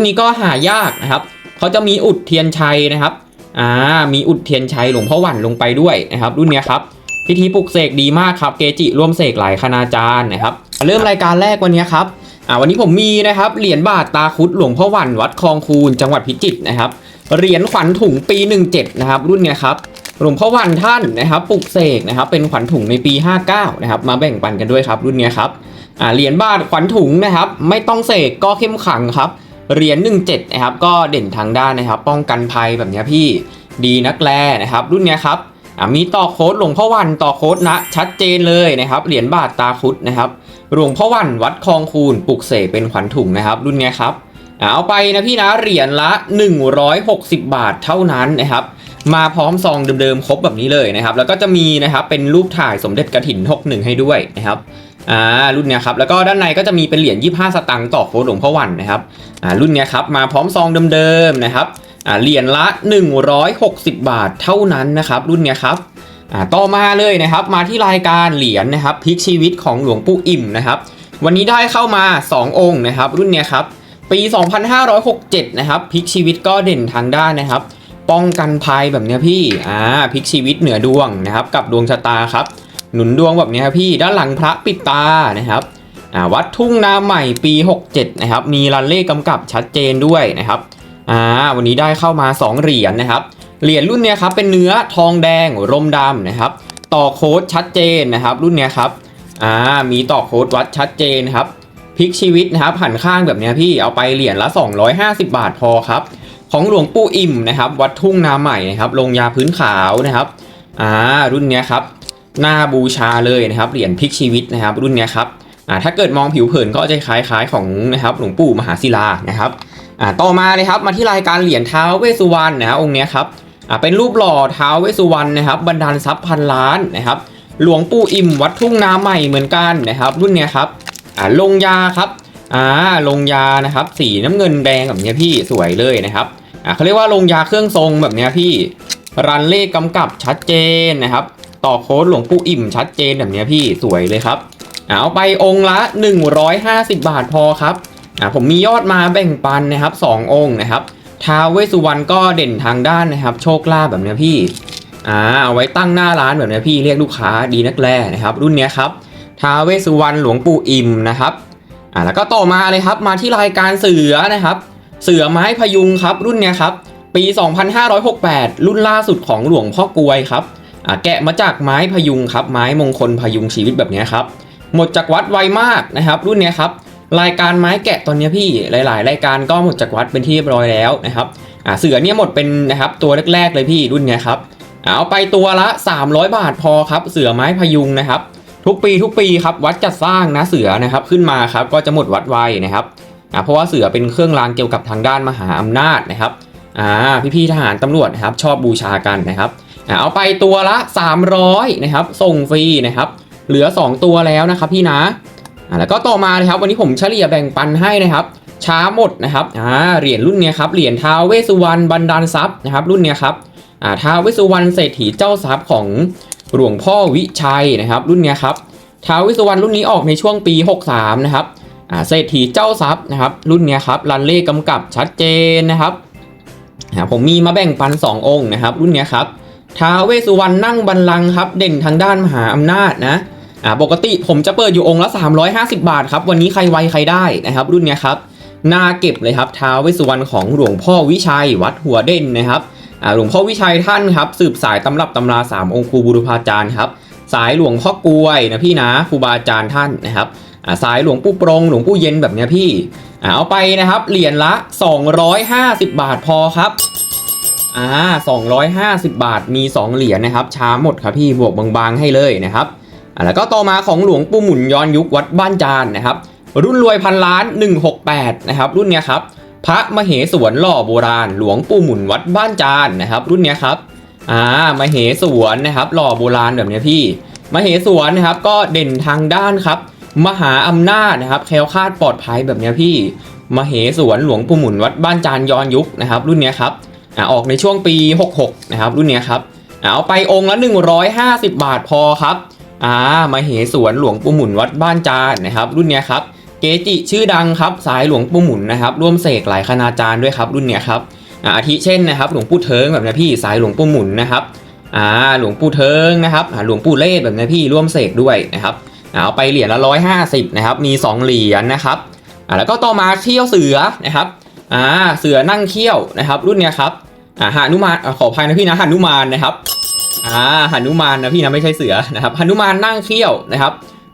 นี้ก็หายากนะครับ เขาจะมีอุดเทียนชัยนะครับ อ่า มีอุดเทียนชัยหลวงพ่อหวันลงไปด้วยนะครับ รุ่นเนี้ยครับ พิธีปลุกเสกดีมากครับ เกจิร่วมเสกหลายคณาจารย์นะครับ เริ่มรายการแรกวันนี้ครับ อ่า วันนี้ผมมีนะครับ เหรียญบาทตาคุดหลวงพ่อหวันวัดคลองคูนจังหวัดพิจิตรนะครับ เหรียญขวัญถุงปี 17 นะครับ รุ่นเนี้ยครับ หลวงพ่อหวันท่านนะครับ ปลุกเสกนะครับ เป็นขวัญถุงในปี 59 นะครับ มาแบ่งปันกันด้วยครับ รุ่นเนี้ยครับ อ่า เหรียญบาทขวัญถุงนะครับ ไม่ต้องเสกก็เข้มขังครับ เหรียญ17นะครับก็เด่นทางด้านนะครับ ป้องกันภัยแบบนี้พี่ดีนักแลนะครับ รุ่นนี้ครับมีต่อโค้ดหลวงพ่อวันต่อโค้ดนะ ชัดเจนเลยนะครับเหรียญบาทตาคุดนะครับหลวงพ่อวันวัดคลองคูนปลุกเสกเป็นขวัญถุงนะครับ รุ่นนี้ครับเอาไปนะพี่นะเหรียญละ 160 บาทเท่านั้นนะครับ มาพร้อมซองเดิมๆครบแบบนี้เลยนะครับ แล้วก็จะมีนะครับเป็นรูปถ่ายสมเด็จกระถิน 61 ให้ด้วยนะครับ อ่ารุ่นเนี้ยครับแล้วก็ด้านในก็จะมีเป็นเหรียญ25 สตางค์ต่อโค้ดหลวงพ่อวันนะครับอ่ารุ่นเนี้ยครับมาพร้อมซองเดิมๆนะครับอ่าเหรียญละ 160 บาทเท่านั้นนะครับรุ่นเนี้ยครับอ่าต่อมาเลยนะครับมาที่รายการเหรียญนะครับพลิกชีวิตของหลวงปู่อิ่มนะครับวันนี้ได้เข้ามา 2 องค์นะครับรุ่นเนี้ยครับปี 2567 นะครับพลิกชีวิตก็เด่นทางด้านนะครับ ป้องกันภัยแบบเนี้ยพี่อ่าพลิกชีวิตเหนือดวงนะครับกับดวงชะตาครับ หนุนดวงแบบนี้ครับพี่ด้านหลังพระปิดตานะครับวัดทุ่งนาใหม่ปี 67 นะครับ มีรันเลขกำกับชัดเจนด้วยนะครับอ่าวันนี้ได้เข้ามา 2 เหรียญนะครับ เหรียญรุ่นเนี้ยครับเป็นเนื้อทองแดงร่มดำนะครับ ต่อโค้ดชัดเจนนะครับ รุ่นเนี้ยครับอ่ามีต่อโค้ดวัดชัดเจนครับพลิกชีวิตนะครับหันข้างแบบนี้พี่เอาไปเหรียญละ 250 บาทพอครับ ของหลวงปู่อิ่มนะครับ วัดทุ่งนาใหม่นะครับลงยาพื้นขาวนะครับอ่ารุ่นเนี้ยครับ หน้าบูชาเลยนะครับเหรียญพลิกชีวิตนะครับ รุ่นเนี้ยครับอ่าถ้าเกิดมองผิวเผินก็จะคล้ายๆของนะครับหลวงปู่มหาศิลานะครับอ่าต่อมาเลยครับมาที่รายการเหรียญเท้าเวสุวรรณนะฮะองค์เนี้ยครับอ่าเป็นรูปหล่อเท้าเวสุวรรณนะครับบรรดาลทรัพย์พันล้านนะครับหลวงปู่อิ่มวัดทุ่งนาใหม่เหมือนกันนะครับ รุ่นเนี้ยครับอ่าลงยาครับอ่าลงยานะครับ สีน้ำเงินแดงแบบเนี้ยพี่สวยเลยนะครับอ่าเขาเรียกว่าลงยาเครื่องทรงแบบเนี้ยพี่รันเลขกำกับชัดเจนนะครับ ต่อโค้ดหลวงปู่อิ่มชัดเจนแบบนี้พี่สวยเลยครับเอาไปองค์ละ 150 บาทพอครับอ่าผมมียอดมาแบ่งปันนะครับ 2 องค์นะครับท้าวเวสุวรรณก็เด่นทางด้านนะครับ โชคลาภแบบนี้พี่อ่าเอาไว้ตั้งหน้าร้านแบบนี้พี่เรียกลูกค้าดีนักแลนะครับ รุ่นนี้ครับท้าวเวสุวรรณหลวงปู่อิ่มนะครับอ่าแล้วก็ต่อมาเลยครับมาที่รายการเสือนะครับ เสือไม้พยุงครับรุ่นนี้ครับปี 2568 รุ่นล่าสุดของหลวงพ่อกลวยครับ แกะมาจากไม้พยุงครับ ไม้มงคลพยุงชีวิตแบบนี้ครับ หมดจากวัดไวมากนะครับ รุ่นเนี้ยครับรายการไม้แกะตอนเนี้ยพี่หลาย ๆ รายการก็หมดจากวัดเป็นที่เรียบร้อยแล้วนะครับเสือเนี่ยหมดเป็นนะครับตัวแรก ๆ เลยพี่รุ่นเนี้ยครับเอาไปตัวละ 300 บาทพอครับ เสือไม้พยุงนะครับ ทุกปีทุกปีครับวัดจัดสร้างนะเสือนะครับขึ้นมาครับก็จะหมดวัดไวนะครับเพราะว่าเสือเป็นเครื่องรางเกี่ยวกับทางด้านมหาอำนาจนะครับพี่ ๆ ทหารตำรวจนะครับชอบบูชากันนะครับ เอาไปตัวละ 300นะครับส่งฟรีนะครับเหลือ 2 ตัวแล้วนะครับพี่นะแล้วก็ต่อมานะครับวันนี้ผมเฉลี่ยแบ่งปันให้นะครับ ช้าหมดนะครับอ่าเหรียญรุ่นเนี้ยครับเหรียญท้าวเวสุวรรณบันดาลทรัพย์นะครับรุ่นเนี้ยครับอ่าท้าวเวสุวรรณเศรษฐีเจ้าทรัพย์ของหลวงพ่อวิชัยนะครับ รุ่นเนี้ยครับท้าวเวสุวรรณรุ่นนี้ออกในช่วงปี 63นะครับอ่าเศรษฐีเจ้าทรัพย์นะครับ รุ่นเนี้ยครับรันเลขกำกับชัดเจนนะครับผมมีมาแบ่งปัน 2 องค์นะครับ รุ่นเนี้ยครับ ท้าเวสุวรรณนั่งบัลลังครับ เด่นทางด้านมหาอำนาจนะอ่าปกติผมจะเปิดอยู่องค์ละ 350 บาทครับ วันนี้ใครไวใครได้นะครับ รุ่นเนี้ยครับน่าเก็บเลยครับท้าเวสุวรรณของหลวงพ่อวิชัยวัดหัวเด่นนะครับอ่าหลวงพ่อวิชัยท่านครับสืบสายตำรับตำราสามองค์ครูบุรุพาจารย์ครับสายหลวงพ่อกลวยนะพี่นะครูบาอาจารย์ท่านนะครับอ่าสายหลวงปู่ปรงหลวงปู่เย็นแบบเนี้ยพี่อ่าเอาไปนะครับเหรียญละ 250 บาทพอครับ อ่า250 บาทมี 2 เหรียญนะครับ ช้าหมดครับพี่บวกบางๆให้เลยนะครับอ่าแล้วก็ต่อมาของหลวงปู่หมุนย้อนยุควัดบ้านจานนะครับ รุ่นรวยพันล้าน 168 นะครับ รุ่นเนี้ยครับ พระมเหสวนหล่อโบราณ หลวงปู่หมุนวัดบ้านจานนะครับ รุ่นเนี้ยครับอ่ามเหสวนนะครับหล่อโบราณแบบเนี้ยพี่ มเหสวนนะครับก็เด่นทางด้านครับมหาอำนาจนะครับแคล้วคลาดปลอดภัยแบบเนี้ยพี่ มเหสวนหลวงปู่หมุนวัดบ้านจานย้อนยุคนะครับ รุ่นเนี้ยครับ อ่าออกในช่วงปี 66 นะครับ รุ่นนี้ครับเอาไปองค์ละ 150 บาทพอครับอ่ามาเหสวนหลวงปู่หมุนวัดบ้านจานนะครับ รุ่นนี้ครับเกจิชื่อดังครับสายหลวงปู่หมุนนะครับร่วมเสกหลายคณาจารย์ด้วยครับ รุ่นนี้ครับอ่าทิเช่นนะครับหลวงปู่เทิงแบบนี้พี่สายหลวงปู่หมุนนะครับอ่าหลวงปู่เทิงนะครับหลวงปู่เล่แบบนี้พี่ร่วมเสกด้วยนะครับเอาไปเหรียญละร้อยห้าสิบนะครับมีสองเหรียญนะครับอ่าแล้วก็ต่อมาเขี้ยวเสือนะครับอ่าเสือนั่งเขี้ยวนะครับ รุ่นนี้ครับ อ่าหานุมานอ่าขออภัยนะพี่นะหานุมานนะครับอ่าหานุมานนะพี่นะไม่ใช่เสือนะครับหานุมานนั่งเขี้ยวนะครับ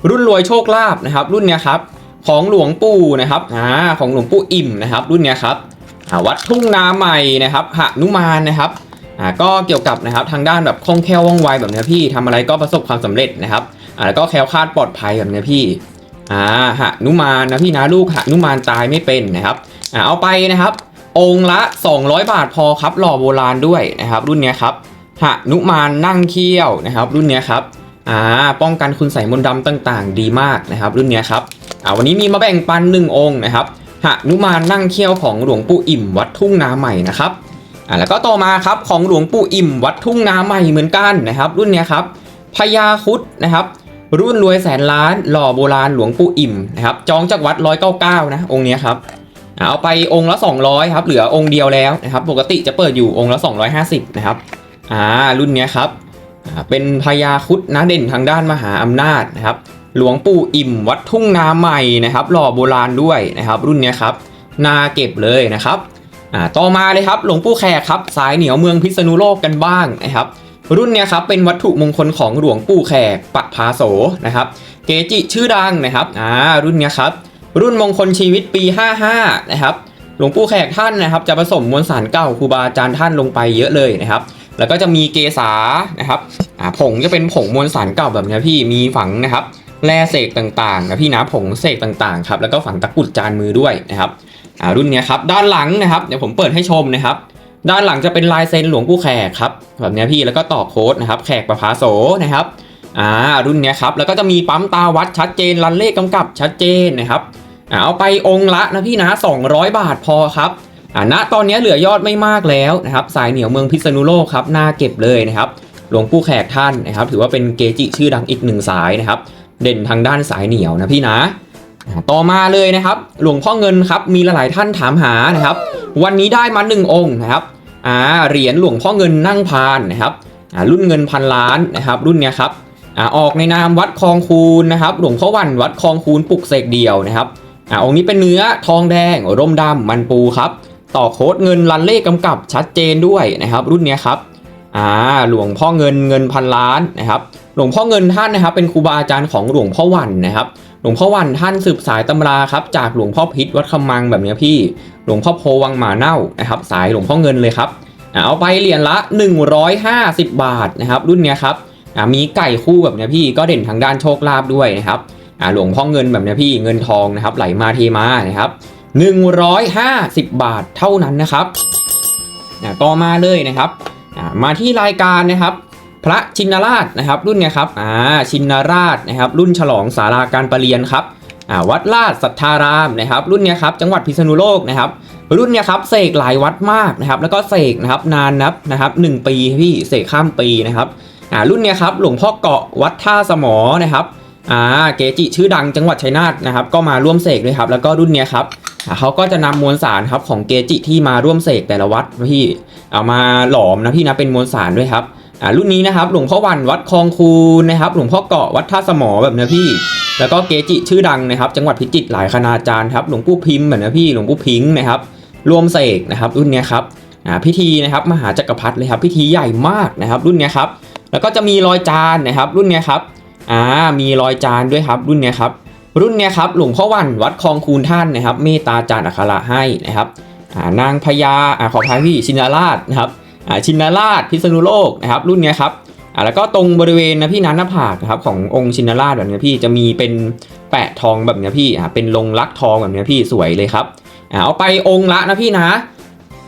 รุ่นรวยโชคลาภนะครับ รุ่นเนี้ยครับของหลวงปู่นะครับอ่าของหลวงปู่อิ่มนะครับ รุ่นเนี้ยครับอ่าวัดทุ่งนาใหม่นะครับหานุมานนะครับอ่าก็เกี่ยวกับนะครับทางด้านแบบคล่องแคล่วว่องไวแบบเนี้ยพี่ทำอะไรก็ประสบความสำเร็จนะครับอ่าแล้วก็แคล้วคลาดปลอดภัยแบบเนี้ยพี่อ่าหานุมานนะพี่นะลูกหานุมานตายไม่เป็นนะครับอ่าเอาไปนะครับ องค์ละ 200 บาทพอครับ หล่อโบราณด้วยนะครับ รุ่นเนี้ยครับหนุมานนั่งเขี้ยวนะครับ รุ่นเนี้ยครับอ่าป้องกันคุณใส่มนต์ดำต่างๆ ดีมากนะครับ รุ่นเนี้ยครับอ่าวันนี้มีมาแบ่งปันหนึ่งองค์นะครับหนุมานนั่งเขี้ยวของหลวงปู่อิ่มวัดทุ่งนาใหม่นะครับอ่าแล้วก็ต่อมาครับของหลวงปู่อิ่มวัดทุ่งนาใหม่เหมือนกันนะครับ รุ่นเนี้ยครับพญาคุดนะครับรุ่นรวยแสนล้านหล่อโบราณหลวงปู่อิ่มนะครับจองจากวัด199นะองค์เนี้ยครับ เอาไปองค์ละ 200 ครับ เหลือองค์เดียวแล้วนะครับ ปกติจะเปิดอยู่องค์ละ 250 นะครับ อ่า รุ่นเนี้ยครับ เป็นพญาคุดนะเด่นทางด้านมหาอำนาจนะครับ หลวงปู่อิ่มวัดทุ่งนาใหม่นะครับ หล่อโบราณด้วยนะครับ รุ่นเนี้ยครับ นาเก็บเลยนะครับ อ่า ต่อมาเลยครับ หลวงปู่แขกครับ สายเหนียวเมืองพิษณุโลกกันบ้างนะครับ รุ่นเนี้ยครับ เป็นวัตถุมงคลของหลวงปู่แขกปะพาโสนะครับ เกจิชื่อดังนะครับ อ่า รุ่นเนี้ยครับ รุ่นมงคลชีวิตปี 55 นะครับ หลวงปู่แขกท่านนะครับ จะผสมมวลสารเก่าครูบาอาจารย์ท่านลงไปเยอะเลยนะครับ แล้วก็จะมีเกษานะครับผงจะเป็นผงมวลสารเก่าแบบนี้พี่มีฝังนะครับแร่เสกต่างๆนะพี่นะผงเสกต่างๆครับแล้วก็ฝังตะกุดจานมือด้วยนะครับอ่ารุ่นนี้ครับด้านหลังนะครับเดี๋ยวผมเปิดให้ชมนะครับ ด้านหลังจะเป็นลายเซ็นหลวงปู่แขกครับแบบนี้พี่แล้วก็ต่อโค้ดนะครับ แขกประภาโสนะครับอ่ารุ่นนี้ครับแล้วก็จะมีปั๊มตาวัดชัดเจนรันเลขกำกับชัดเจนนะครับ เอาไปองค์ละนะพี่นะ 200 บาทพอครับอ่าณตอนนี้เหลือยอดไม่มากแล้วนะครับสายเหนียวเมืองพิษณุโลกครับน่าเก็บเลยนะครับหลวงปู่แขกท่านนะครับถือว่าเป็นเกจิชื่อดังอีกหนึ่งสายนะครับ เด่นทางด้านสายเหนียวนะพี่นะต่อมาเลยนะครับ หลวงพ่อเงินครับมีหลายท่านถามหานะครับ วันนี้ได้มาหนึ่งองค์นะครับอ่าเหรียญหลวงพ่อเงินนั่งพานนะครับอ่ารุ่นเงินพันล้านนะครับ รุ่นเนี้ยครับอ่าออกในนามวัดคลองคูนนะครับ หลวงพ่อวันวัดคลองคูนปลุกเสกเดียวนะครับ อ่าองค์นี้เป็นเนื้อทองแดงร่มดำมันปูครับ ต่อโค้ดเงินรันเลขกำกับชัดเจนด้วยนะครับ รุ่นเนี้ยครับอ่าหลวงพ่อเงินเงินพันล้านนะครับ หลวงพ่อเงินท่านนะครับ เป็นครูบาอาจารย์ของหลวงพ่อวันนะครับ หลวงพ่อวันท่านสืบสายตำราครับ จากหลวงพ่อพิษวัดคำมังแบบเนี้ยพี่ หลวงพ่อโพวังหมาเน่านะครับ สายหลวงพ่อเงินเลยครับอ่าเอาไปเหรียญละ 150 บาทนะครับ รุ่นเนี้ยครับอ่ามีไก่คู่แบบเนี้ยพี่ก็เด่นทางด้านโชคลาภด้วยนะครับ หลวงพ่อเงินแบบนี้พี่เงินทองนะครับไหลมาเทมานะครับ150 บาทเท่านั้นนะครับอ่าต่อมาเลยนะครับอ่ามาที่รายการนะครับพระชินราชนะครับรุ่นเนี้ยครับอ่าชินราชนะครับรุ่นฉลองสาราการประเรียนครับอ่าวัดลาดสัทธารามนะครับรุ่นเนี้ยครับจังหวัดพิษณุโลกนะครับรุ่นเนี้ยครับเสกหลายวัดมากนะครับแล้วก็เสกนะครับนานนับนะครับหนึ่งปีพี่เสกข้ามปีนะครับอ่ารุ่นเนี้ยครับหลวงพ่อเกาะวัดท่าสมอนะครับ อ่าเกจิชื่อดังจังหวัดชัยนาทนะครับก็มาร่วมเสกด้วยครับ แล้วก็รุ่นเนี้ยครับเขาก็จะนำมวลสารครับของเกจิที่มาร่วมเสกแต่ละวัดพี่เอามาหลอมนะพี่นะเป็นมวลสารด้วยครับอ่ารุ่นนี้นะครับหลวงพ่อวันวัดคลองคูนนะครับหลวงพ่อเกาะวัดท่าสมอแบบนี้พี่ แล้วก็เกจิชื่อดังนะครับ จังหวัดพิจิตรหลายคณาจารย์ครับหลวงปู่พิมพ์แบบนี้พี่หลวงปู่พิงค์นะครับร่วมเสกนะครับรุ่นนี้ครับอ่าพิธีนะครับมหาจักรพรรดิเลยครับพิธีใหญ่มากนะครับ รุ่นนี้ครับแล้วก็จะมีรอยจานนะครับรุ่นนี้ครับ อ่ามีรอยจานด้วยครับรุ่นเนี้ยครับรุ่นเนี้ยครับหลวงพ่อวันวัดคลองคูนท่านนะครับเมตตาจารย์อัคระให้นะครับอ่านางพญาอ่าขอพายพี่ชินราชนะครับอ่าชินราชพิษณุโลกนะครับรุ่นเนี้ยครับอ่าแล้วก็ตรงบริเวณนะพี่นันหน้าผากนะครับขององค์ชินราชแบบเนี้ยพี่จะมีเป็นแปะทองแบบเนี้ยพี่อ่าเป็นลงลักทองแบบเนี้ยพี่สวยเลยครับอ่าเอาไปองค์ละนะพี่นะ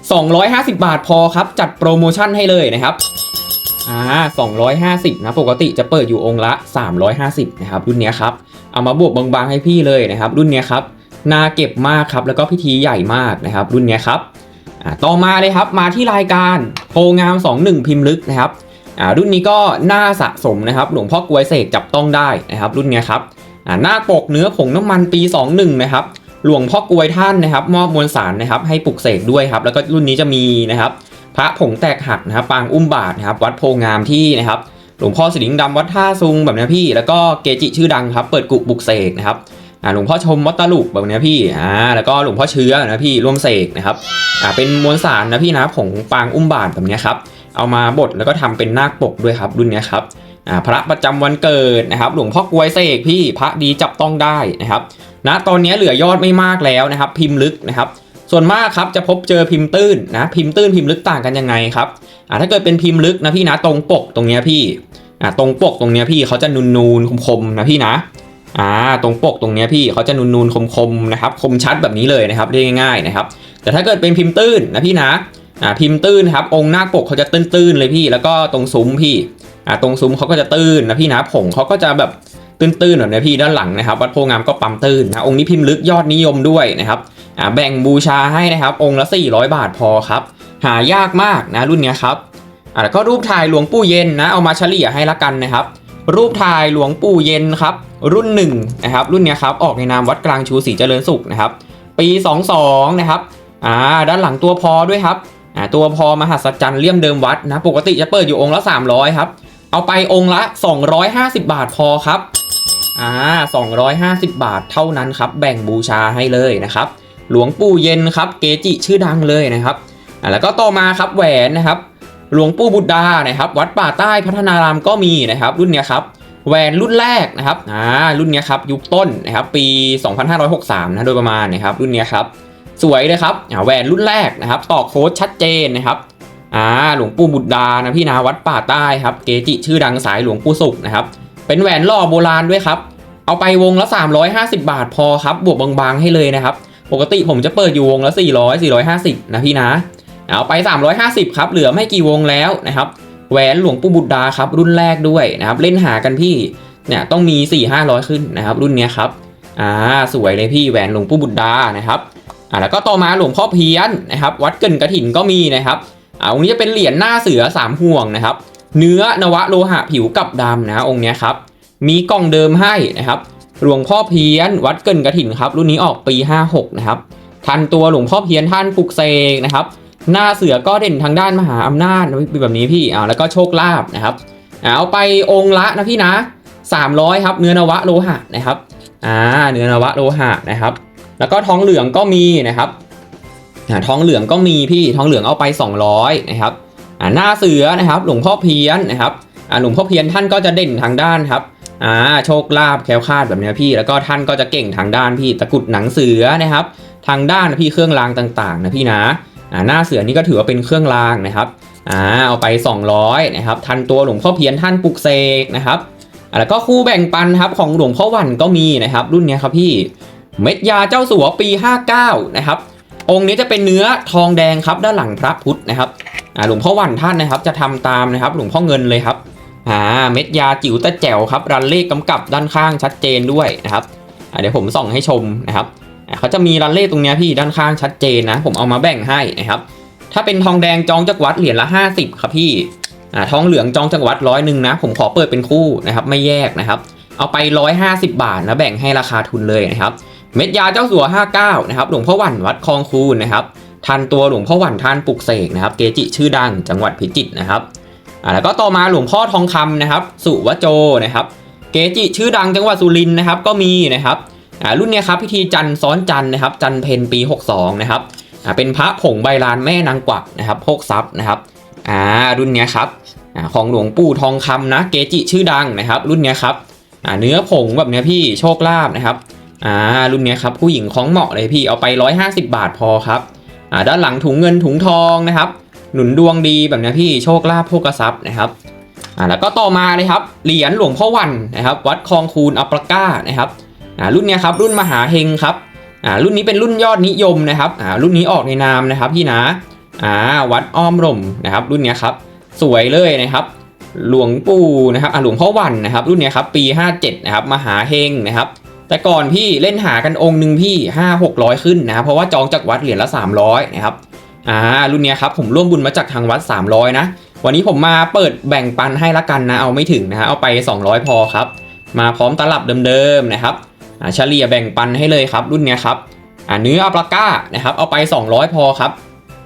250 บาทพอครับจัดโปรโมชั่นให้เลยนะครับ อ่า250นะปกติจะเปิดอยู่องค์ละ 350นะครับรุ่นเนี้ยครับเอามาบวกบางๆให้พี่เลยนะครับ รุ่นเนี้ยครับน่าเก็บมากครับแล้วก็พิธีใหญ่มากนะครับ รุ่นเนี้ยครับต่อมาเลยครับมาที่รายการโพงาม 21 พิมพ์ลึกนะครับอ่ารุ่นนี้ก็น่าสะสมนะครับหลวงพ่อกวยเสกจับต้องได้นะครับ รุ่นเนี้ยครับอ่าหน้าปกเนื้อผงน้ำมันปี 21 นะครับหลวงพ่อกวยท่านนะครับ มอบมวลสารนะครับให้ปลุกเสกด้วยครับแล้วก็รุ่นนี้จะมีนะครับ พระผงแตกหักนะครับปางอุ้มบาทนะครับวัดโพงามที่นะครับหลวงพ่อสิงห์ดำวัดท่าซุงแบบนี้พี่แล้วก็เกจิชื่อดังครับเปิดกุบุกเสกนะครับหลวงพ่อชมวัดตลุกแบบนี้พี่อ่าแล้วก็หลวงพ่อเชื้อนะพี่ร่วมเสกนะครับอ่าเป็นมวลสารนะพี่นะผงปางอุ้มบาทแบบนี้ครับเอามาบดแล้วก็ทำเป็นนาคปกด้วยครับรุ่นนี้ครับอ่าพระประจำวันเกิดนะครับ หลวงพ่อกวยเสกพี่พระดีจับต้องได้นะครับณตอนนี้เหลือยอดไม่มากแล้วนะครับ พิมพ์ลึกนะครับ ส่วนมากครับจะพบเจอพิมพ์ตื้นนะพิมพ์ตื้นพิมพ์ลึกต่างกันยังไงครับอ่าถ้าเกิดเป็นพิมพ์ลึกนะพี่นะตรงปกตรงเนี้ยพี่อ่าตรงปกตรงเนี้ยพี่เขาจะนูนนูนๆคมๆนะพี่นะอ่าตรงปกตรงเนี้ยพี่เขาจะนูนนูนๆคมๆนะครับคมชัดแบบนี้เลยนะครับเรียกง่ายๆนะครับ แต่ถ้าเกิดเป็นพิมพ์ตื้นนะพี่นะอ่าพิมพ์ตื้นครับองค์หน้าปกเขาจะตื้นๆเลยพี่ แล้วก็ตรงซุ้มพี่อ่าตรงซุ้มเขาก็จะตื้นนะพี่นะผงเขาก็จะแบบตื้นๆแบบนี้พี่ด้านหลังนะครับ วัดโพงามก็ปั๊มตื้นนะองค์นี้พิมพ์ลึกยอดนิยมด้วยนะครับ อ่าแบ่งบูชาให้นะครับ องค์ละ 400 บาทพอครับ หายากมากนะรุ่นนี้ครับอ่าแล้วก็รูปถ่ายหลวงปู่เย็นนะเอามาเฉลี่ยให้ละกันนะครับ รูปถ่ายหลวงปู่เย็นครับ รุ่นหนึ่งนะครับรุ่นนี้ครับออกในนามวัดกลางชูศรีเจริญสุขนะครับ ปี 22 นะครับอ่าด้านหลังตัวพอด้วยครับอ่าตัวพอมหัศจรรย์เลี่ยมเดิมวัดนะปกติจะเปิดอยู่องค์ละ 300ครับเอาไปองค์ละ 250 บาทพอครับอ่า250 บาทเท่านั้นครับ แบ่งบูชาให้เลยนะครับ หลวงปู่เย็นครับเกจิชื่อดังเลยนะครับแล้วก็ต่อมาครับแหวนนะครับ หลวงปู่บุตรดานะครับ วัดป่าใต้พัฒนารามก็มีนะครับ รุ่นเนี้ยครับแหวนรุ่นแรกนะครับอ่ารุ่นเนี้ยครับยุคต้นนะครับปี 2563นะโดยประมาณนะครับรุ่นเนี้ยครับสวยเลยครับแหวนรุ่นแรกนะครับต่อโค้ดชัดเจนนะครับอ่าหลวงปู่บุตรดานะพี่นาวัดป่าใต้ครับเกจิชื่อดังสายหลวงปู่สุขนะครับเป็นแหวนหล่อโบราณด้วยครับเอาไปวงละ 350 บาทพอครับบวกบางๆให้เลยนะครับ ปกติผมจะเปิดอยู่วงละ 400 450 นะพี่นะ เอาไป 350 ครับเหลือไม่กี่วงแล้วนะครับแหวนหลวงปู่บุตรดาครับรุ่นแรกด้วยนะครับเล่นหากันพี่เนี่ยต้องมี 4 500 ขึ้นนะครับ รุ่นนี้ครับอ่าสวยเลยพี่แหวนหลวงปู่บุตรดานะครับอ่าแล้วก็ต่อมาหลวงพ่อเพี้ยนนะครับ วัดเกินกระถินก็มีนะครับอ่าองค์นี้จะเป็นเหรียญหน้าเสือสามห่วงนะครับ เนื้อนวะโลหะผิวกับดำนะองค์นี้ครับมีกล่องเดิมให้นะครับ หลวงพ่อเพี้ยน วัดเกินกระถิ่นครับ รุ่นนี้ออกปี 56 นะครับ ทันตัวหลวงพ่อเพี้ยนท่านปลุกเสกนะครับ หน้าเสือก็เด่นทางด้านมหาอำนาจนแบบนี้พี่อ่าแล้วก็โชคลาภนะครับเอาไปองค์ละนะพี่นะ 300 ครับ เนื้อนวะโลหะนะครับอ่าเนื้อนวะโลหะนะครับ แล้วก็ทองเหลืองก็มีนะครับทองเหลืองก็มีพี่ทองเหลืองเอาไป 200นะครับหน้าเสือนะครับ หลวงพ่อเพี้ยนนะครับหลวงพ่อเพี้ยนท่านก็จะเด่นทางด้านครับ อ่าโชคลาภแคล้วคลาดแบบนี้พี่ แล้วก็ท่านก็จะเก่งทางด้านพี่ตะกุดหนังเสือนะครับ ทางด้านพี่เครื่องรางต่างๆนะพี่นะอ่าหน้าเสือนี่ก็ถือว่าเป็นเครื่องรางนะครับอ่าเอาไป 200นะครับทันตัวหลวงพ่อเพียนท่านปลุกเสกนะครับแล้วก็คู่แบ่งปันครับของหลวงพ่อวันก็มีนะครับ รุ่นนี้ครับพี่เม็ดยาเจ้าสัวปี 59นะครับองค์นี้จะเป็นเนื้อทองแดงครับด้านหลังพระพุทธนะครับอ่าหลวงพ่อวันท่านนะครับ จะทำตามนะครับ หลวงพ่อเงินเลยครับ อ่าเม็ดยาจิ๋วตะแจ๋วครับรันเลขกำกับด้านข้างชัดเจนด้วยนะครับเดี๋ยวผมส่องให้ชมนะครับเขาจะมีรันเลขตรงนี้พี่ด้านข้างชัดเจนนะ ผมเอามาแบ่งให้นะครับ ถ้าเป็นทองแดงจองจักรวัดเหรียญละ 50 ครับพี่อ่าทองเหลืองจองจักรวัดร้อยหนึ่งนะ ผมขอเปิดเป็นคู่นะครับ ไม่แยกนะครับ เอาไป 150 บาทนะแบ่งให้ราคาทุนเลยนะครับ เม็ดยาเจ้าสัว 59 นะครับหลวงพ่อหวันวัดคลองคูนนะครับทันตัวหลวงพ่อหวันท่านปลุกเสกนะครับ เกจิชื่อดังจังหวัดพิจิตรนะครับ อ่าแล้วก็ต่อมาหลวงพ่อทองคำนะครับ สุวโจนะครับ เกจิชื่อดังจังหวัดสุรินทร์นะครับก็มีนะครับอ่ารุ่นเนี้ยครับพิธีจันทร์ซ้อนจันทร์นะครับ จันทร์เพนปี 62 นะครับอ่าเป็นพระผงใบลานแม่นางกวักนะครับโภกทรัพย์นะครับอ่ารุ่นเนี้ยครับอ่าของหลวงปู่ทองคำนะ เกจิชื่อดังนะครับ รุ่นเนี้ยครับอ่าเนื้อผงแบบเนี้ยพี่โชคลาภนะครับอ่ารุ่นเนี้ยครับผู้หญิงของเหมาะเลยพี่เอาไป 150 บาทพอครับอ่าด้านหลังถุงเงินถุงทองนะครับ หนุนดวงดีแบบนี้พี่โชคลาภโภกทรัพย์นะครับอ่าแล้วก็ต่อมาเลยครับเหรียญหลวงพ่อวันนะครับวัดคลองคูนอัปปะก้านะครับอ่ารุ่นเนี้ยครับรุ่นมหาเฮงครับอ่ารุ่นนี้เป็นรุ่นยอดนิยมนะครับอ่ารุ่นนี้ออกในนามนะครับพี่นะอ่าวัดอ้อมร่มนะครับ รุ่นเนี้ยครับสวยเลยนะครับ หลวงปู่นะครับอ่าหลวงพ่อวันนะครับ รุ่นเนี้ยครับปี 57นะครับมหาเฮงนะครับแต่ก่อนพี่เล่นหากันองค์หนึ่งพี่5 600 ขึ้นนะครับเพราะว่าจองจากวัดเหรียญละ 300นะครับ อ่ารุ่นเนี้ยครับผมร่วมบุญมาจากทางวัด 300 นะ วันนี้ผมมาเปิดแบ่งปันให้ละกันนะ เอาไม่ถึงนะฮะเอาไป 200 พอครับ มาพร้อมตลับเดิมๆนะครับอ่าเฉลี่ยแบ่งปันให้เลยครับ รุ่นเนี้ยครับอ่าเนื้ออัปลาก้านะครับ เอาไป 200 พอครับ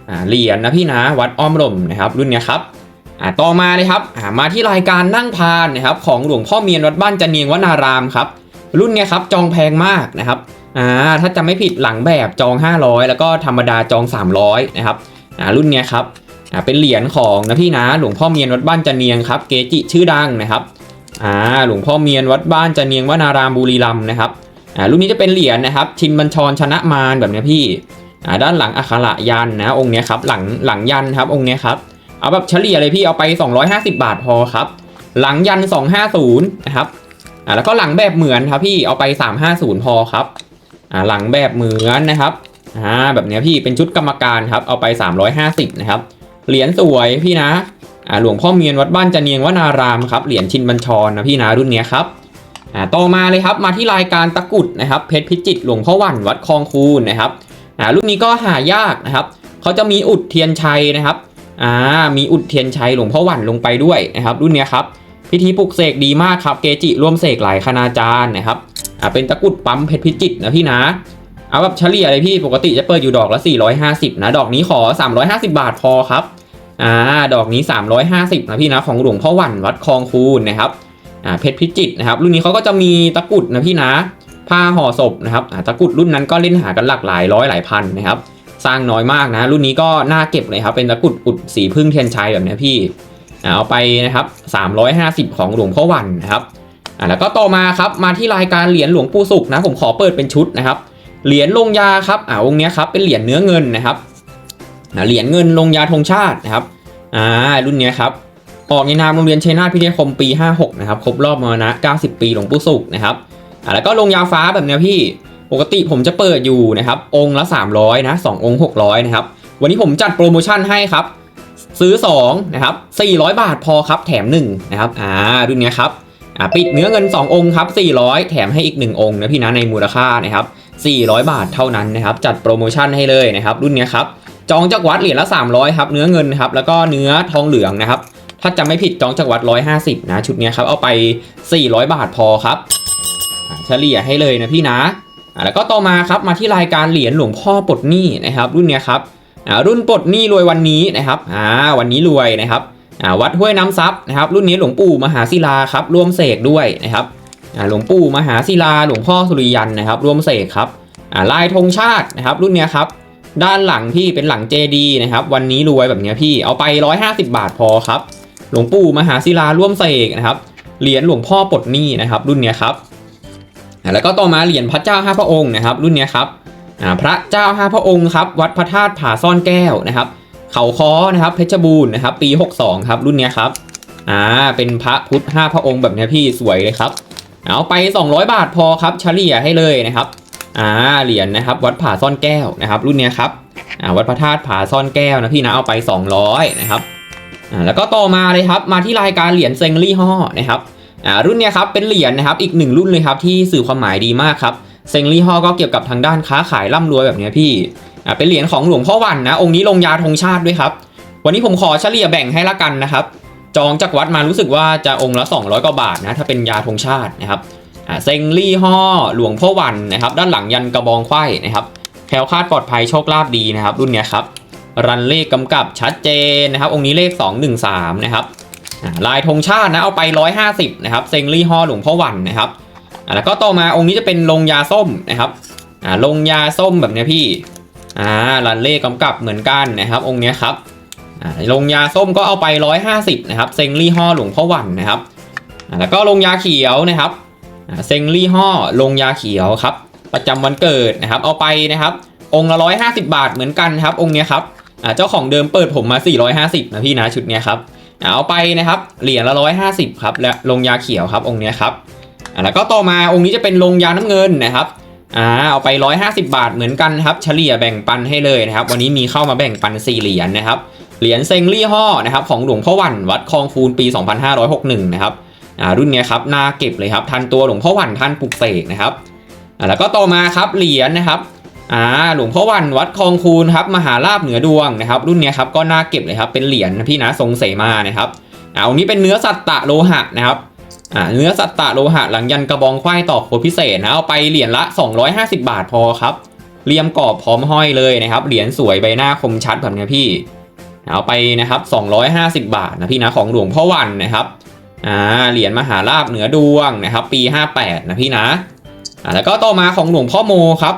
อ่าเหรียญนะพี่นะวัดอ้อมลมนะครับรุ่นเนี้ยครับอ่าต่อมาเลยครับอ่ามาที่รายการนั่งพานนะครับของหลวงพ่อเมียนวัดบ้านจันเนียงวนารามครับรุ่นเนี้ยครับจองแพงมากนะครับ อ่าถ้าจะไม่ผิดหลังแบบจอง 500 แล้วก็ธรรมดาจอง 300 นะครับอ่ารุ่นเนี้ยครับอ่าเป็นเหรียญของนะพี่นะหลวงพ่อเมียนวัดบ้านจันเนียงครับเกจิชื่อดังนะครับอ่าหลวงพ่อเมียนวัดบ้านจันเนียงวนารามบุรีรัมย์นะครับอ่ารุ่นนี้จะเป็นเหรียญนะครับ ชินบัญชรชนะมารแบบนี้พี่อ่าด้านหลังอักขระยันนะองค์เนี้ยครับหลังหลังยันครับองค์เนี้ยครับเอาแบบเฉลี่ยเลยพี่เอาไป 250 บาทพอครับ หลังยัน 250นะครับอ่าแล้วก็หลังแบบเหมือนครับพี่เอาไป 350 พอครับ หลังแบบเหมือนนะครับอ่าแบบนี้พี่เป็นชุดกรรมการครับเอาไป 350นะครับเหรียญสวยพี่นะอ่าหลวงพ่อเมียนวัดบ้านจันเนียงวนารามครับเหรียญชินบัญชรนะพี่นะรุ่นนี้ครับอ่าต่อมาเลยครับมาที่รายการตะกุดนะครับเพชรพิจิตรหลวงพ่อวันวัดคลองคูนนะครับอ่ารุ่นนี้ก็หายากนะครับเขาจะมีอุดเทียนชัยนะครับอ่ามีอุดเทียนชัยหลวงพ่อวันลงไปด้วยนะครับ รุ่นนี้ครับพิธีปลุกเสกดีมากครับเกจิร่วมเสกหลายคณาจารย์นะครับ อ่าเป็นตะกุดปั๊มเพชรพิจิตรนะพี่นะ เอาแบบเฉลี่ยเลยพี่ปกติจะเปิดอยู่ดอกละ 450 นะ ดอกนี้ขอ 350 บาทพอครับอ่าดอกนี้ 350 นะพี่นะของหลวงพ่อวันวัดคลองคูนนะครับอ่าเพชรพิจิตรนะครับรุ่นนี้เขาก็จะมีตะกุดนะพี่นะผ้าห่อศพนะครับอ่าตะกุดรุ่นนั้นก็เล่นหากันหลากหลายร้อยหลายพันนะครับสร้างน้อยมากนะ รุ่นนี้ก็น่าเก็บเลยครับ เป็นตะกุดอุดสีพึ่งเทียนชัยแบบนี้พี่เอาไปนะครับ350 ของหลวงพ่อวันนะครับ อ่าแล้วก็ต่อมาครับมาที่รายการเหรียญหลวงปู่สุขนะผมขอเปิดเป็นชุดนะครับเหรียญลงยาครับอ่าองค์นี้ครับเป็นเหรียญเนื้อเงินนะครับเหรียญเงินลงยาธงชาตินะครับอ่ารุ่นนี้ครับออกในนามโรงเรียนเชนาพิทยาคมปี 56 นะครับ ครบรอบมรณะ 90 ปีหลวงปู่สุขนะครับอ่าแล้วก็ลงยาฟ้าแบบนี้พี่ ปกติผมจะเปิดอยู่นะครับ องค์ละ 300 นะ 2 องค์ 600 นะครับ วันนี้ผมจัดโปรโมชั่นให้ครับ ซื้อ 2 นะครับ 400 บาทพอครับ แถม 1 นะครับ อ่า รุ่นนี้ครับ อ่าปิดเนื้อเงิน 2 องค์ครับ400 แถมให้อีก 1 องค์นะพี่นะในมูลค่านะครับ400 บาทเท่านั้นนะครับจัดโปรโมชั่นให้เลยนะครับรุ่นนี้ครับจองจากวัดเหรียญละ 300ครับเนื้อเงินครับแล้วก็เนื้อทองเหลืองนะครับถ้าจำไม่ผิดจองจากวัด 150 นะชุดนี้ครับเอาไป 400 บาทพอครับเฉลี่ยให้เลยนะพี่นะแล้วก็ต่อมาครับมาที่รายการเหรียญหลวงพ่อปลดหนี้นะครับรุ่นนี้ครับรุ่นปลดหนี้รวยวันนี้นะครับอ่าวันนี้รวยนะครับ วัดห้วยน้ำซับนะครับ รุ่นนี้หลวงปู่มหาศิลาครับร่วมเสกด้วยนะครับหลวงปู่มหาศิลาหลวงพ่อสุริยันนะครับร่วมเสกครับลายธงชาตินะครับ รุ่นนี้ครับด้านหลังพี่เป็นหลังเจดีนะครับ วันนี้รวยแบบนี้พี่เอาไป 150 บาทพอครับ หลวงปู่มหาศิลาร่วมเสกนะครับเหรียญหลวงพ่อปลดหนี้นะครับ รุ่นนี้ครับแล้วก็ต่อมาเหรียญพระเจ้าห้าพระองค์นะครับ รุ่นนี้ครับพระเจ้าห้าพระองค์ครับ วัดพระธาตุผาซ่อนแก้วนะครับ เขาค้อนะครับเพชรบูรณ์นะครับ ปี 62 ครับ รุ่นเนี้ยครับอ่าเป็นพระพุทธห้าพระองค์แบบเนี้ยพี่สวยเลยครับเอาไป 200 บาทพอครับเฉลี่ยให้เลยนะครับอ่าเหรียญนะครับ วัดผาซ่อนแก้วนะครับ รุ่นเนี้ยครับอ่าวัดพระธาตุผาซ่อนแก้วนะพี่นะเอาไป 200 นะครับอ่าแล้วก็ต่อมาเลยครับมาที่รายการเหรียญเซงลี่ห่อนะครับอ่ารุ่นเนี้ยครับเป็นเหรียญนะครับอีกหนึ่งรุ่นเลยครับที่สื่อความหมายดีมากครับเซงลี่ห่อก็เกี่ยวกับทางด้านค้าขายร่ำรวยแบบเนี้ยพี่ อ่าเป็นเหรียญของหลวงพ่อวันนะ องค์นี้ลงยาธงชาติด้วยครับ วันนี้ผมขอเฉลี่ยแบ่งให้ละกันนะครับ จองจากวัดมารู้สึกว่าจะองค์ละ 200 กว่าบาทนะ ถ้าเป็นยาธงชาตินะครับอ่าเซงลี่ห่อหลวงพ่อวันนะครับ ด้านหลังยันกระบองไขว้นะครับแคล้วคลาดปลอดภัยโชคลาภดีนะครับ รุ่นนี้ครับรันเลขกำกับชัดเจนนะครับ องค์นี้เลข 213 นะครับลายธงชาตินะเอาไป 150 นะครับเซงลี่ห่อหลวงพ่อวันนะครับแล้วก็ต่อมาองค์นี้จะเป็นลงยาส้มนะครับลงยาส้มแบบนี้พี่ อ่ารันเลขกำกับเหมือนกันนะครับองค์นี้ครับลงยาส้มก็เอาไป 150นะครับเซงลี่ห่อหลวงพ่อวันนะครับแล้วก็ลงยาเขียวนะครับเซงลี่ห่อลงยาเขียวครับประจำวันเกิดนะครับ เอาไปนะครับ องค์ละ 150 บาทเหมือนกันครับ องค์นี้ครับเจ้าของเดิมเปิดผมมา 450นะพี่นะชุดนี้ครับเอาไปนะครับเหรียญละ 150ครับและลงยาเขียวครับองค์นี้ครับแล้วก็ต่อมาองค์นี้จะเป็นลงยาน้ำเงินนะครับ อ่าเอาไป 150 บาทเหมือนกันครับ เฉลี่ยแบ่งปันให้เลยนะครับ วันนี้มีเข้ามาแบ่งปัน 4 เหรียญนะครับ เหรียญเซงลี่ห่อนะครับของหลวงพ่อวันวัดคลองคูนปี 2561 นะครับอ่ารุ่นนี้ครับน่าเก็บเลยครับทันตัวหลวงพ่อวันท่านปลุกเสกนะครับอ่าแล้วก็ต่อมาครับเหรียญนะครับอ่าหลวงพ่อวันวัดคลองคูนครับมหาลาบเหนือดวงนะครับ รุ่นนี้ครับก็น่าเก็บเลยครับเป็นเหรียญนะพี่นะทรงเสมานะครับอันนี้เป็นเนื้อสัตตะโลหะนะครับ อ่าเนื้อสัตตะโลหะหลังยันกระบองควายต่อโคดพิเศษนะเอาไปเหรียญละ 250 บาทพอครับเรียมกรอบพร้อมห้อยเลยนะครับ เหรียญสวยใบหน้าคมชัดแบบเนี้ยพี่ เอาไปนะครับ 250 บาทนะพี่นะของหลวงพ่อวันนะครับอ่าเหรียญมหาลาบเหนือดวงนะครับ ปี 58 นะพี่นะอ่าแล้วก็ต่อมาของหลวงพ่อโมครับ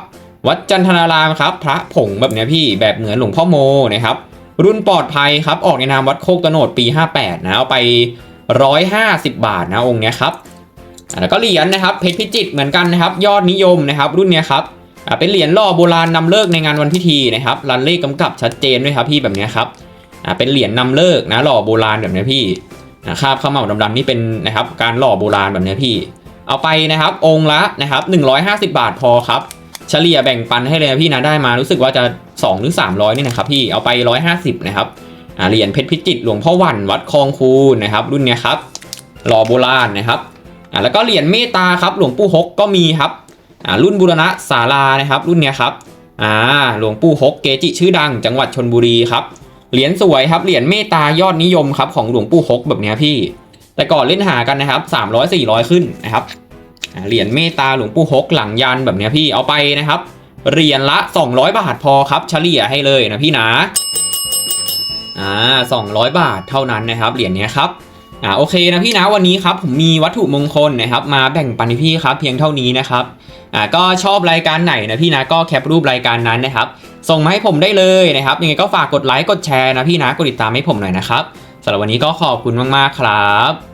วัดจันทนารามครับ พระผงแบบเนี้ยพี่แบบเหมือนหลวงพ่อโมนะครับ รุ่นปลอดภัยครับออกในนามวัดโคกตโนดปี 58 นะเอาไป 150 บาทนะองค์เนี้ยครับแล้วก็เหรียญนะครับเพชรพิจิตรเหมือนกันนะครับ ยอดนิยมนะครับ รุ่นเนี้ยครับเป็นเหรียญหล่อโบราณนำเลิกในงานวันพิธีนะครับรันเลขกำกับชัดเจนด้วยครับพี่แบบเนี้ยครับเป็นเหรียญนำเลิกนะหล่อโบราณแบบเนี้ยพี่อ่าคราบข้าวเหมาดำๆนี่เป็นนะครับการหล่อโบราณแบบเนี้ยพี่ เอาไปนะครับองค์ละนะครับ150 บาทพอครับ เฉลี่ยแบ่งปันให้เลยนะพี่นะได้มารู้สึกว่าจะ2หรือ300นี่นะครับพี่เอาไป 150นะครับ เหรียญเพชรพิจิตรหลวงพ่อวันวัดคลองคูนะครับ รุ่นเนี้ยครับหล่อโบราณนะครับอ่าแล้วก็เหรียญเมตตาครับหลวงปู่ฮกก็มีครับอ่ารุ่นบุรณะศาลานะครับ รุ่นเนี้ยครับอ่าหลวงปู่ฮกเกจิชื่อดัง จังหวัดชนบุรีครับเหรียญสวยครับเหรียญเมตตายอดนิยมครับของหลวงปู่ฮกแบบเนี้ยพี่ แต่ก่อนเล่นหากันนะครับ300 400 ขึ้นนะครับอ่าเหรียญเมตตาหลวงปู่ฮกหลังยันแบบเนี้ยพี่เอาไปนะครับเหรียญละ 200 บาทพอครับเฉลี่ยให้เลยนะพี่นะ อ่า200บาทเท่านั้นนะครับเหรียญเนี้ยครับอ่าโอเคนะพี่นะวันนี้ครับผมมีวัตถุมงคลนะครับมาแบ่งปันให้พี่ครับเพียงเท่านี้นะครับอ่าก็ชอบรายการไหนนะพี่นะก็แคปรูปรายการนั้นนะครับส่งมาให้ผมได้เลยนะครับยังไงก็ฝากกดไลค์กดแชร์นะพี่นะกดติดตามให้ผมหน่อยนะครับสำหรับวันนี้ก็ขอบคุณมากๆครับ